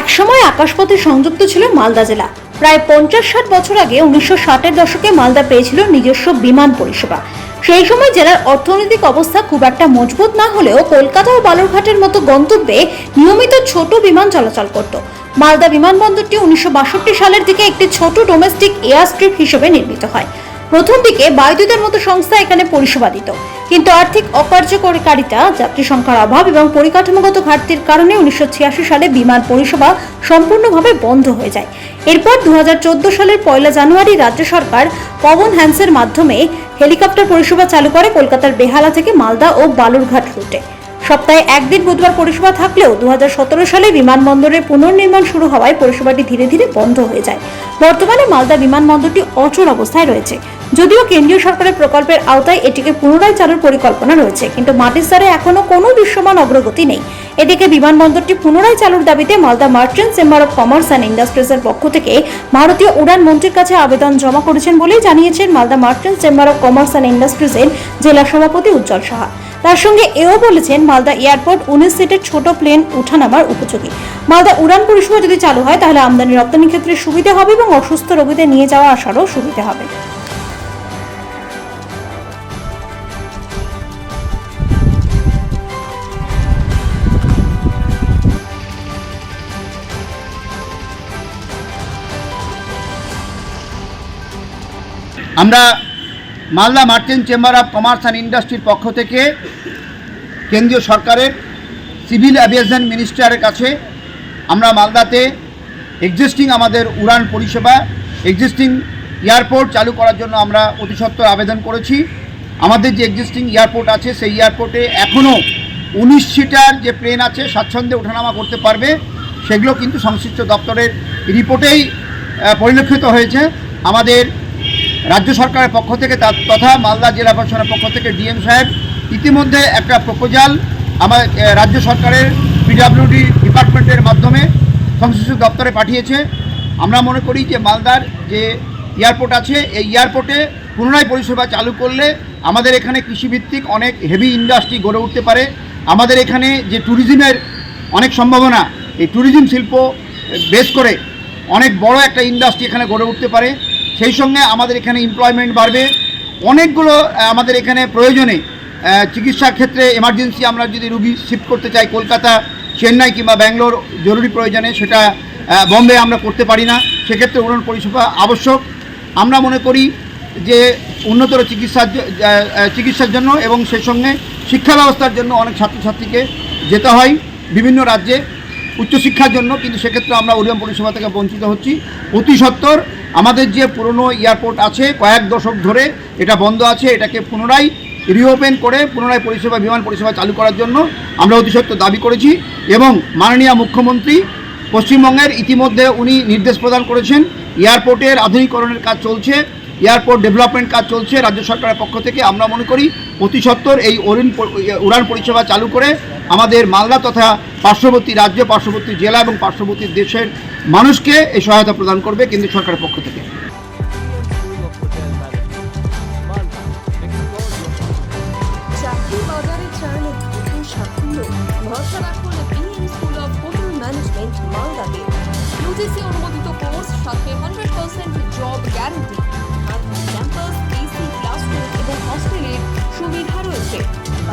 একসময় আকাশপথে সংযুক্ত ছিল মালদা জেলা। প্রায় পঞ্চাশ ষাট বছর আগে উনিশশো ষাটের দশকে মালদা পেয়েছিল নিজস্ব বিমান পরিষেবা। সেই সময় জেলার অর্থনৈতিক অবস্থা খুব একটা মজবুত না হলেও কলকাতা ও বালুরঘাটের মতো গন্তব্যে নিয়মিত ছোট বিমান চলাচল করত। মালদা বিমানবন্দরটি উনিশশো বাষট্টি সালের দিকে একটি ছোট ডোমেস্টিক এয়ার স্ট্রিপ হিসেবে নির্মিত হয়। প্রথম দিকে বায়ুদূতের মতো সংস্থা এখানে পরিষেবা দিত কিন্তু আর্থিক অকার্যকরিকারিতা, যাত্রী সংখ্যার অভাব এবং পরিকাঠামোগত ঘাটতির কারণে উনিশশো ছিয়াশি সালে বিমান পরিষেবা সম্পূর্ণভাবে বন্ধ হয়ে যায়। এরপর দুহাজার চোদ্দ সালের পয়লা জানুয়ারি রাজ্য সরকার পবন হ্যান্সের মাধ্যমে হেলিকপ্টার পরিষেবা চালু করে কলকাতার বেহালা থেকে মালদা ও বালুরঘাট রুটে। সপ্তাহে একদিন বুধবার পরিষেবা থাকলেও দু হাজার সতেরো সালে বিমানবন্দরের পুনর্নির্মাণ শুরু হওয়ায় পরিষেবাটি ধীরে ধীরে বন্ধ হয়ে যায়। বর্তমানে মালদা বিমানবন্দরটি অচল অবস্থায় রয়েছে। যদিও কেন্দ্রীয় সরকারের প্রকল্পের আওতায় এটিকে পুনরায় চালুর পরিকল্পনা রয়েছে, কিন্তু মাটির স্তরে এখনও কোনো দৃশ্যমান অগ্রগতি নেই। এদিকে বিমানবন্দরটি পুনরায় চালুর দাবিতে Malda merchant chamber of commerce and ইন্ডাস্ট্রিজের পক্ষ থেকে ভারতীয় উড়ান মন্ত্রীর কাছে আবেদন জমা করেছেন বলেই জানিয়েছেন Malda merchant chamber of commerce and ইন্ডাস্ট্রিজের জেলা সভাপতি উজ্জ্বল সাহা। তার সঙ্গে এও বলেছেন, মালদা এয়ারপোর্ট উনিশ সিটের ছোট প্লেন ওঠানামার উপযোগী। মালদা উড়ান পরিষেবা যদি চালু হয়, তাহলে আমদানি রপ্তানি ক্ষেত্রে সুবিধা হবে এবং অসুস্থ রোগীদের নিয়ে যাওয়া আসারও সুবিধা হবে। আমরা Malda merchant chamber of commerce and ইন্ডাস্ট্রির পক্ষ থেকে কেন্দ্রীয় সরকারের সিভিল অ্যাভিয়েশন মিনিস্টারের কাছে আমরা মালদাতে এক্সিস্টিং আমাদের উড়ান পরিষেবা এক্সিস্টিং এয়ারপোর্ট চালু করার জন্য আমরা অতি আবেদন করেছি। আমাদের যে এক্সিস্টিং এয়ারপোর্ট আছে, সেই এয়ারপোর্টে এখনও উনিশ সিটার যে প্লেন আছে, স্বাচ্ছন্দ্যে ওঠানামা করতে পারবে, সেগুলো কিন্তু সংশ্লিষ্ট দপ্তরের রিপোর্টেই পরিলক্ষিত হয়েছে। আমাদের রাজ্য সরকারের পক্ষ থেকে তা- তথা মালদা জেলা প্রশাসনের পক্ষ থেকে ডিএম সাহেব ইতিমধ্যে একটা প্রপোজাল আমার রাজ্য সরকারের পিডাব্লিউডি ডিপার্টমেন্টের মাধ্যমে সংশ্লিষ্ট দপ্তরে পাঠিয়েছে। আমরা মনে করি যে মালদার যে এয়ারপোর্ট আছে, এই এয়ারপোর্টে পুনরায় পরিষেবা চালু করলে আমাদের এখানে কৃষিভিত্তিক অনেক হেভি ইন্ডাস্ট্রি গড়ে উঠতে পারে। আমাদের এখানে যে ট্যুরিজমের অনেক সম্ভাবনা, এই ট্যুরিজম শিল্প বেশ করে অনেক বড় একটা ইন্ডাস্ট্রি এখানে গড়ে উঠতে পারে। সেই সঙ্গে আমাদের এখানে এমপ্লয়মেন্ট বাড়বে। অনেকগুলো আমাদের এখানে প্রয়োজনে আহ, চিকিৎসার ক্ষেত্রে এমার্জেন্সি আমরা যদি রুগী শিফট করতে চাই কলকাতা চেন্নাই কিংবা ব্যাঙ্গালোর জরুরি প্রয়োজনে সেটা বম্বে আমরা করতে পারি না। সেক্ষেত্রে উড়ান পরিষেবা আবশ্যক। আমরা মনে করি যে উন্নতর চিকিৎসার চিকিৎসার জন্য এবং সেই সঙ্গে শিক্ষা ব্যবস্থার জন্য অনেক ছাত্রছাত্রীকে যেতে হয় বিভিন্ন রাজ্যে উচ্চশিক্ষার জন্য। কিন্তু সেক্ষেত্রে আমরা উড়ান পরিষেবা থেকে বঞ্চিত হচ্ছি। অতি সত্বর আমাদের যে পুরনো এয়ারপোর্ট আছে, কয়েক দশক ধরে এটা বন্ধ আছে, এটাকে পুনরায় রিওপেন করে, পুনরায় পরিষেবা, বিমান পরিষেবা চালু করার জন্য আমরা অতি সত্বর দাবি করেছি এবং মাননীয় মুখ্যমন্ত্রী পশ্চিমবঙ্গের ইতিমধ্যে উনি নির্দেশ প্রদান করেছেন, এয়ারপোর্টের আধুনিকরণের কাজ চলছে এয়ারপোর্ট ডেভেলপমেন্ট কাজ চলছে রাজ্য সরকারের পক্ষ থেকে। আমরা মনে করি অতি সত্বর এই অরুণ প- উড়ান পরিষেবা চালু করে আমাদের মালদা তথা পার্শ্ববর্তী রাজ্য, পার্শ্ববর্তী জেলা এবং পার্শ্ববর্তী দেশের মানুষকে এই সহায়তা প্রদান করবে কেন্দ্রীয় সরকারের পক্ষ থেকে। অনুমোদিত কোর্স সাথে হান্ড্রেড পার্সেন্ট